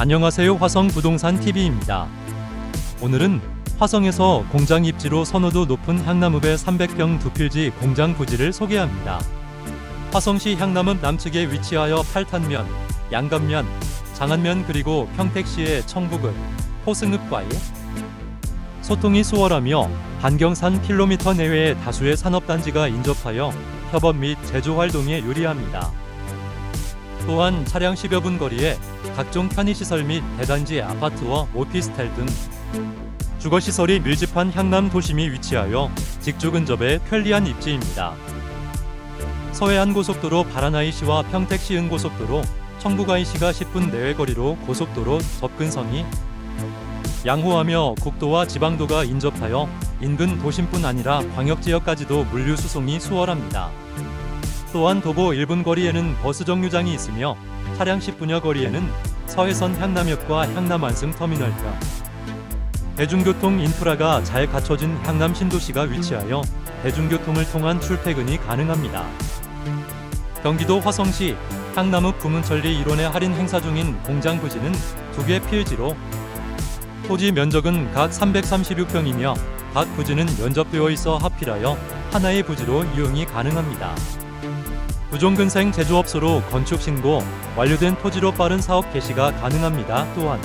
안녕하세요. 화성 부동산 TV입니다. 오늘은 화성에서 공장 입지로 선호도 높은 향남읍의 300평 두 필지 공장 부지를 소개합니다. 화성시 향남읍 남측에 위치하여 팔탄면, 양감면, 장안면 그리고 평택시의 청북읍, 호승읍과의 소통이 수월하며 반경산 킬로미터 내외의 다수의 산업단지가 인접하여 협업 및 제조 활동에 유리합니다. 또한 차량 10여 분 거리에 각종 편의시설 및 대단지 아파트와 오피스텔 등 주거시설이 밀집한 향남 도심이 위치하여 직주 근접에 편리한 입지입니다. 서해안 고속도로 바라나이시와 평택시 은고속도로, 청부가이시가 10분 내외 거리로 고속도로 접근성이 양호하며 국도와 지방도가 인접하여 인근 도심뿐 아니라 광역지역까지도 물류 수송이 수월합니다. 또한 도보 1분 거리에는 버스 정류장이 있으며 차량 10분여 거리에는 서해선 향남역과 향남 안승 터미널 등 대중교통 인프라가 잘 갖춰진 향남 신도시가 위치하여 대중교통을 통한 출퇴근이 가능합니다. 경기도 화성시 향남읍 구문천리 일원에 할인 행사 중인 공장 부지는 두 개 필지로 토지 면적은 각 336평이며 각 부지는 면접되어 있어 하필하여 하나의 부지로 이용이 가능합니다. 부종근생 제조업소로 건축 신고, 완료된 토지로 빠른 사업 개시가 가능합니다. 또한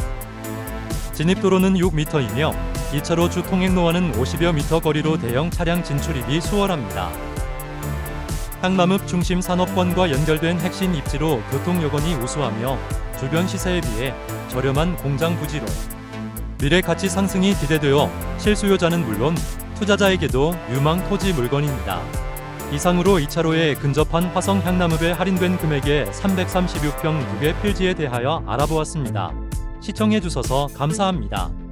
진입도로는 6m이며 2차로 주 통행로와는 50여 미터 거리로 대형 차량 진출입이 수월합니다. 향남읍 중심 산업권과 연결된 핵심 입지로 교통 여건이 우수하며 주변 시세에 비해 저렴한 공장 부지로 미래 가치 상승이 기대되어 실수요자는 물론 투자자에게도 유망 토지 물건입니다. 이상으로 2차로에 근접한 화성 향남읍에 할인된 금액의 336평 2개 필지에 대하여 알아보았습니다. 시청해 주셔서 감사합니다.